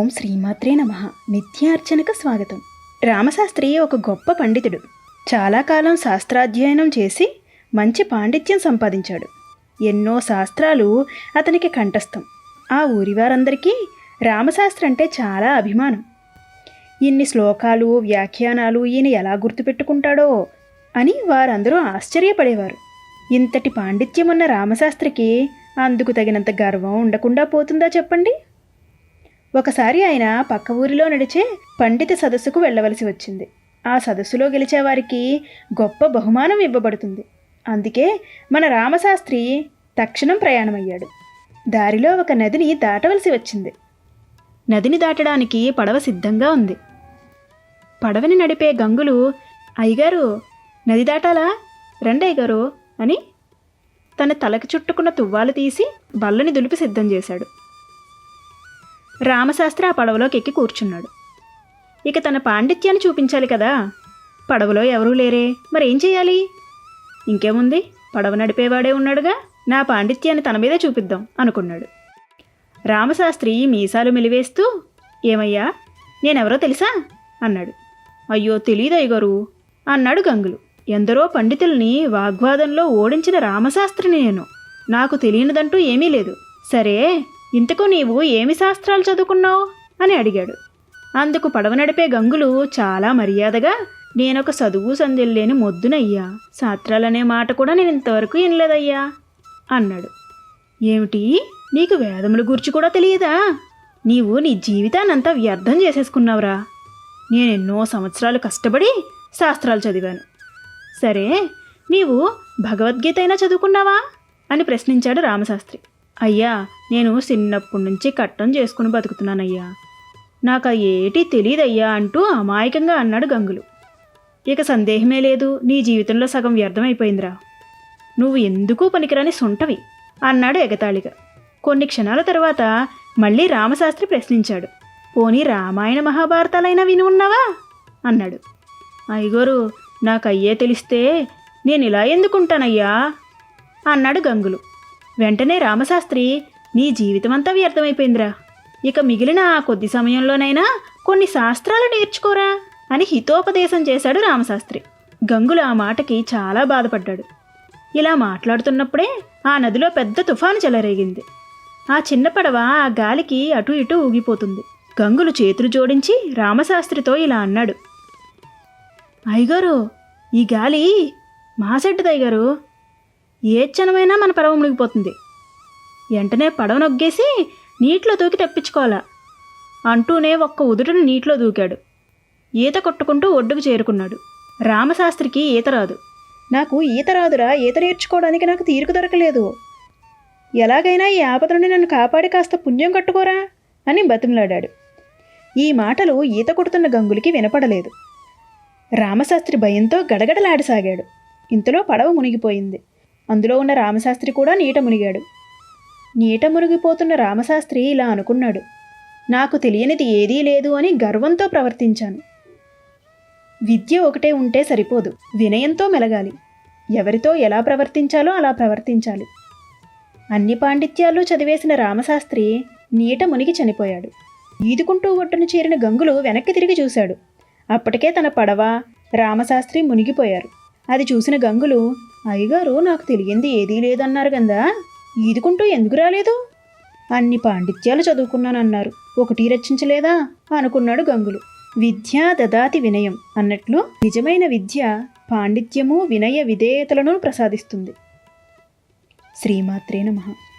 ఓం శ్రీమాత్రే నమ. నిత్యార్చనకు స్వాగతం. రామశాస్త్రి ఒక గొప్ప పండితుడు. చాలా కాలం శాస్త్రాధ్యయనం చేసి మంచి పాండిత్యం సంపాదించాడు. ఎన్నో శాస్త్రాలు అతనికి కంఠస్థం. ఆ ఊరి వారందరికీ రామశాస్త్రి అంటే చాలా అభిమానం. ఇన్ని శ్లోకాలు వ్యాఖ్యానాలు ఈయన ఎలా గుర్తుపెట్టుకుంటాడో అని వారందరూ ఆశ్చర్యపడేవారు. ఇంతటి పాండిత్యం ఉన్న రామశాస్త్రికి అందుకు తగినంత గర్వం ఉండకుండా పోతుందా చెప్పండి? ఒకసారి ఆయన పక్క ఊరిలో నడిచే పండిత సదస్సుకు వెళ్ళవలసి వచ్చింది. ఆ సదస్సులో గెలిచేవారికి గొప్ప బహుమానం ఇవ్వబడుతుంది. అందుకే మన రామశాస్త్రి తక్షణం ప్రయాణమయ్యాడు. దారిలో ఒక నదిని దాటవలసి వచ్చింది. నదిని దాటడానికి పడవ సిద్ధంగా ఉంది. పడవని నడిపే గంగులు అయ్యగారు నది దాటాలా? రండి అయ్యగారు అని తన తలకి చుట్టుకున్న తువ్వాలు తీసి బల్లని దులిపి సిద్ధం చేశాడు. రామశాస్త్రి ఆ పడవలోకి ఎక్కి కూర్చున్నాడు. ఇక తన పాండిత్యాన్ని చూపించాలి కదా. పడవలో ఎవరూ లేరే. మరేం చేయాలి? ఇంకేముంది? పడవ నడిపేవాడే ఉన్నాడుగా. నా పాండిత్యాన్ని తన మీదే చూపిద్దాం అనుకున్నాడు. రామశాస్త్రి మీసాలు మెలివేస్తూ ఏమయ్యా నేనెవరో తెలుసా? అన్నాడు. అయ్యో తెలీదు అయ్యగారు అన్నాడు గంగులు. ఎందరో పండితుల్ని వాగ్వాదంలో ఓడించిన రామశాస్త్రిని నేను. నాకు తెలియనిదంటూ ఏమీ లేదు. సరే ఇంతకు నీవు ఏమి శాస్త్రాలు చదువుకున్నావు? అని అడిగాడు. అందుకు పడవ నడిపే గంగులు చాలా మర్యాదగా నేనొక చదువు సందిల్లేని మొద్దునయ్యా. శాస్త్రాలనే మాట కూడా నేను ఇంతవరకు వినలేదయ్యా అన్నాడు. ఏమిటి? నీకు వేదముల గురించి కూడా తెలియదా? నీవు నీ జీవితాన్నంతా వ్యర్థం చేసేసుకున్నావురా. నేను ఎన్నో సంవత్సరాలు కష్టపడి శాస్త్రాలు చదివాను. సరే నీవు భగవద్గీత అయినా చదువుకున్నావా? అని ప్రశ్నించాడు రామశాస్త్రి. అయ్యా నేను చిన్నప్పటి నుంచి కట్టం చేసుకుని బతుకుతున్నానయ్యా. నాకు ఏటి తెలియదయ్యా అంటూ అమాయకంగా అన్నాడు గంగులు. ఇక సందేహమే లేదు నీ జీవితంలో సగం వ్యర్థమైపోయిందిరా. నువ్వు ఎందుకు పనికిరాని సొంటవి? అన్నాడు ఎగతాళిగా కొన్ని క్షణాల తర్వాత మళ్ళీ రామశాస్త్రి ప్రశ్నించాడు. పోనీ రామాయణ మహాభారతాలైనా విని ఉన్నావా? అన్నాడు. అయ్యగోరు నాకు అయ్యే తెలిస్తే నేను ఇలా ఎందుకుంటానయ్యా? అన్నాడు గంగులు. వెంటనే రామశాస్త్రి నీ జీవితమంతా వ్యర్థమైపోయిందిరా. ఇక మిగిలిన ఆ కొద్ది సమయంలోనైనా కొన్ని శాస్త్రాలు నేర్చుకోరా అని హితోపదేశం చేశాడు రామశాస్త్రి. గంగులు ఆ మాటకి చాలా బాధపడ్డాడు. ఇలా మాట్లాడుతున్నప్పుడే ఆ నదిలో పెద్ద తుఫాను చెలరేగింది. ఆ చిన్న పడవ ఆ గాలికి అటు ఇటు ఊగిపోతుంది. గంగులు చేతులు జోడించి రామశాస్త్రితో ఇలా అన్నాడు. అయ్యగారు ఈ గాలి మా సెడ్డుది అయ్యగారు ఏ క్షణమైనా మన పడవ మునిగిపోతుంది. వెంటనే పడవ నొగ్గేసి నీటిలో దూకి తప్పించుకోవాలా? అంటూనే ఒక్క ఉదుటను నీటిలో దూకాడు. ఈత కొట్టుకుంటూ ఒడ్డుకు చేరుకున్నాడు. రామశాస్త్రికి ఈత రాదు. నాకు ఈత రాదురా ఈత నేర్చుకోవడానికి నాకు తీరిక దొరకలేదు. ఎలాగైనా ఈ ఆపద నుండి నన్ను కాపాడి కాస్త పుణ్యం కట్టుకోరా అని బతిమలాడాడు. ఈ మాటలు ఈత కొడుతున్న గంగులకి వినపడలేదు. రామశాస్త్రి భయంతో గడగడలాడసాగాడు. ఇంతలో పడవ మునిగిపోయింది. అందులో ఉన్న రామశాస్త్రి కూడా నీట మునిగాడు. నీట మునిగిపోతున్న రామశాస్త్రి ఇలా అనుకున్నాడు. నాకు తెలియనిది ఏదీ లేదు అని గర్వంతో ప్రవర్తించాను. విద్య ఒకటే ఉంటే సరిపోదు. వినయంతో మెలగాలి. ఎవరితో ఎలా ప్రవర్తించాలో అలా ప్రవర్తించాలి. అన్ని పాండిత్యాలు చదివేసిన రామశాస్త్రి నీట మునిగి చనిపోయాడు. ఈదుకుంటూ ఒడ్డును చేరిన గంగులు వెనక్కి తిరిగి చూశాడు. అప్పటికే తన పడవ రామశాస్త్రి మునిగిపోయారు. అది చూసిన గంగులు అయ్యగారు నాకు తెలియంది ఏదీ లేదన్నారు కదా ఈదుకుంటూ ఎందుకు రాలేదు? అన్ని పాండిత్యాలు చదువుకున్నానన్నారు. ఒకటి రచించలేదా? అనుకున్నాడు గంగులు. విద్యా దదాతి వినయం అన్నట్లు నిజమైన విద్య పాండిత్యము వినయ విధేయతలను ప్రసాదిస్తుంది. శ్రీమాత్రే నమః.